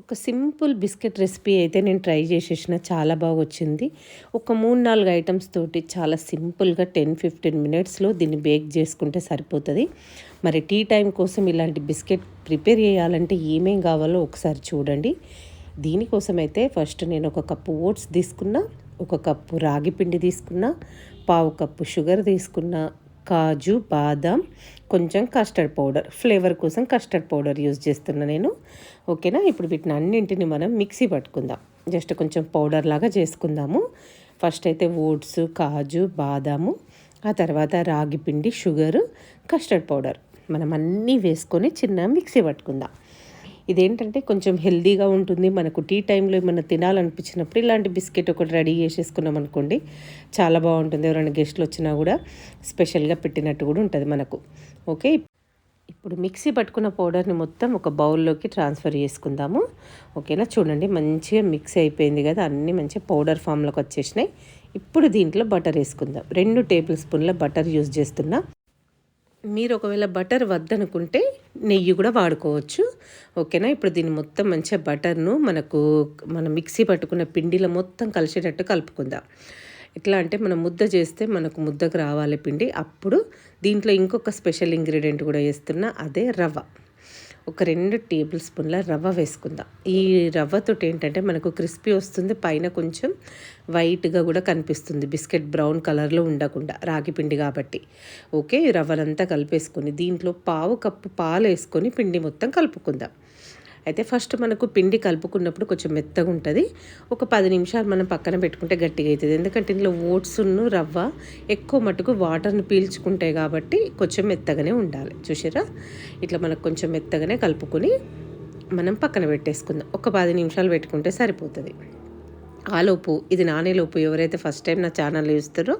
ఒక simple biscuit recipe అయితే నేను ట్రై చేసేసిన. చాలా బాగా వచ్చింది ఒక మూడు నాలుగు ఐటమ్స్ తోటి చాలా సింపుల్గా టెన్ ఫిఫ్టీన్ మినిట్స్లో దీన్ని బేక్ చేసుకుంటే సరిపోతుంది. మరి టీ టైం కోసం ఇలాంటి బిస్కెట్ ప్రిపేర్ చేయాలంటే ఏమేం కావాలో ఒకసారి చూడండి. దీనికోసం అయితే ఫస్ట్ నేను ఒక కప్పు ఓట్స్ తీసుకున్నా ఒక కప్పు రాగి పిండి తీసుకున్నా పావు కప్పు షుగర్ తీసుకున్నా కాజు బాదం కొంచెం కస్టర్డ్ పౌడర్ ఫ్లేవర్ కోసం కస్టర్డ్ పౌడర్ యూజ్ చేస్తున్నా నేను. ఓకేనా ఇప్పుడు వీటిని అన్నింటిని మనం మిక్సీ పట్టుకుందాం. జస్ట్ కొంచెం పౌడర్ లాగా చేసుకుందాము. ఫస్ట్ అయితే ఓట్స్ కాజు బాదాము ఆ తర్వాత రాగి పిండి షుగరు కస్టర్డ్ పౌడర్ మనం అన్నీ వేసుకొని చిన్న మిక్సీ పట్టుకుందాం. ఇదేంటంటే కొంచెం హెల్దీగా ఉంటుంది. మనకు టీ టైంలో ఏమైనా తినాలనిపించినప్పుడు ఇలాంటి బిస్కెట్ ఒకటి రెడీ చేసేసుకున్నాం అనుకోండి చాలా బాగుంటుంది. ఎవరైనా గెస్ట్లు వచ్చినా కూడా స్పెషల్గా పెట్టినట్టు కూడా ఉంటుంది మనకు. ఓకే? ఇప్పుడు మిక్సీ పట్టుకున్న పౌడర్ని మొత్తం ఒక బౌల్లోకి ట్రాన్స్ఫర్ చేసుకుందాము. ఓకేనా? చూడండి మంచిగా మిక్స్ అయిపోయింది కదా అన్నీ మంచిగా పౌడర్ ఫామ్లోకి వచ్చేసినాయి. ఇప్పుడు దీంట్లో బటర్ వేసుకుందాం. రెండు టేబుల్ స్పూన్ల బటర్ యూజ్ చేస్తున్నా. మీరు ఒకవేళ బటర్ వద్దనుకుంటే నెయ్యి కూడా వాడుకోవచ్చు. ఓకేనా? ఇప్పుడు దీన్ని మొత్తం మంచిగా బటర్ను మనకు మన మిక్సీ పట్టుకున్న పిండిలో మొత్తం కలిసేటట్టు కలుపుకుందాం. ఎట్లా అంటే మనం ముద్ద చేస్తే మనకు ముద్దకు రావాలి పిండి. అప్పుడు దీంట్లో ఇంకొక స్పెషల్ ఇంగ్రీడియంట్ కూడా వేస్తున్నా అదే రవ్వ. ఒక రెండు టేబుల్ స్పూన్ల రవ్వ వేసుకుందాం. ఈ రవ్వతో ఏంటంటే మనకు క్రిస్పీ వస్తుంది పైన కొంచెం వైట్గా కూడా కనిపిస్తుంది. బిస్కెట్ బ్రౌన్ కలర్లో ఉండకుండా రాగి పిండి కాబట్టి. ఓకే రవ్వనంతా కలిపేసుకొని దీంట్లో పావు కప్పు పాలు వేసుకొని పిండి మొత్తం కలుపుకుందాం. అయితే ఫస్ట్ మనకు పిండి కలుపుకున్నప్పుడు కొంచెం మెత్తగా ఉంటుంది. ఒక పది నిమిషాలు మనం పక్కన పెట్టుకుంటే గట్టిగా అవుతుంది ఎందుకంటే ఇందులో ఓట్స్ను రవ్వ ఎక్కువ మటుకు వాటర్ని పీల్చుకుంటాయి కాబట్టి కొంచెం మెత్తగానే ఉండాలి. చూసారా ఇట్లా మనకు కొంచెం మెత్తగానే కలుపుకొని మనం పక్కన పెట్టేసుకుందాం. ఒక పది నిమిషాలు పెట్టుకుంటే సరిపోతుంది. ఆలోపు ఇది నానేలోపు ఎవరైతే ఫస్ట్ టైం నా ఛానల్ చూస్తారో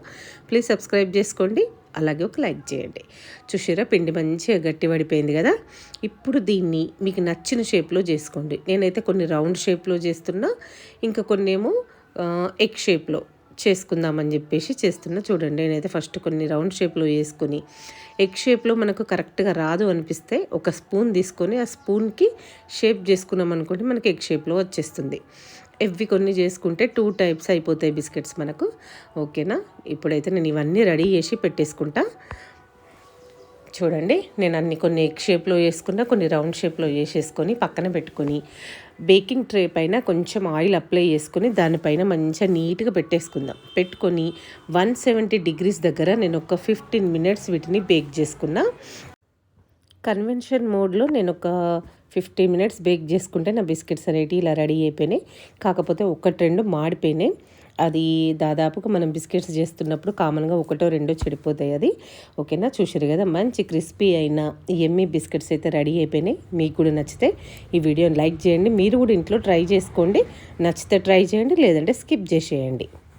ప్లీజ్ సబ్స్క్రైబ్ చేసుకోండి. అలాగే ఒక లైక్ చేయండి. చూసారా పిండి మంచిగా గట్టి పడిపోయింది కదా? ఇప్పుడు దీన్ని మీకు నచ్చిన షేప్లో చేసుకోండి. నేనైతే కొన్ని రౌండ్ షేప్లో చేస్తున్నా ఇంకా కొన్ని ఏమో ఎగ్ షేప్లో చేసుకుందామని చెప్పేసి చేస్తున్నా. చూడండి నేనైతే ఫస్ట్ కొన్ని రౌండ్ షేప్లో వేసుకొని ఎగ్ షేప్లో మనకు కరెక్ట్గా రాదు అనిపిస్తే ఒక స్పూన్ తీసుకొని ఆ స్పూన్కి షేప్ చేసుకున్నాం అనుకోండి మనకి ఎగ్ షేప్లో వచ్చేస్తుంది. ఇవి కొన్ని చేసుకుంటే టూ టైప్స్ అయిపోతాయి బిస్కెట్స్ మనకు. ఓకేనా? ఇప్పుడైతే నేను ఇవన్నీ రెడీ చేసి పెట్టేసుకుంటా. చూడండి నేను అన్ని కొన్ని ఎగ్ షేప్లో వేసుకున్నా కొన్ని రౌండ్ షేప్లో వేసేసుకొని పక్కన పెట్టుకొని బేకింగ్ ట్రే పైన కొంచెం ఆయిల్ అప్లై చేసుకొని దానిపైన మంచిగా నీట్గా పెట్టేసుకుందాం. పెట్టుకొని వన్ సెవెంటీ డిగ్రీస్ దగ్గర నేను ఒక ఫిఫ్టీన్ మినిట్స్ వీటిని బేక్ చేసుకున్నా. కన్వెన్షన్ మోడ్లో నేను ఒక ఫిఫ్టీ మినిట్స్ బేక్ చేసుకుంటే నా బిస్కెట్స్ అనేవి ఇలా రెడీ అయిపోయినాయి. కాకపోతే ఒకటి రెండు మాడిపోయినాయి. అది దాదాపుగా మనం బిస్కెట్స్ చేస్తున్నప్పుడు కామన్గా ఒకటో రెండో చెడిపోతాయి అది. ఓకేనా? చూసారు కదా? మంచి క్రిస్పీ అయిన ఎమ్మీ బిస్కెట్స్ అయితే రెడీ అయిపోయినాయి. మీకు కూడా నచ్చితే ఈ వీడియోని లైక్ చేయండి. మీరు కూడా ఇంట్లో ట్రై చేసుకోండి. నచ్చితే ట్రై చేయండి లేదంటే స్కిప్ చేసేయండి.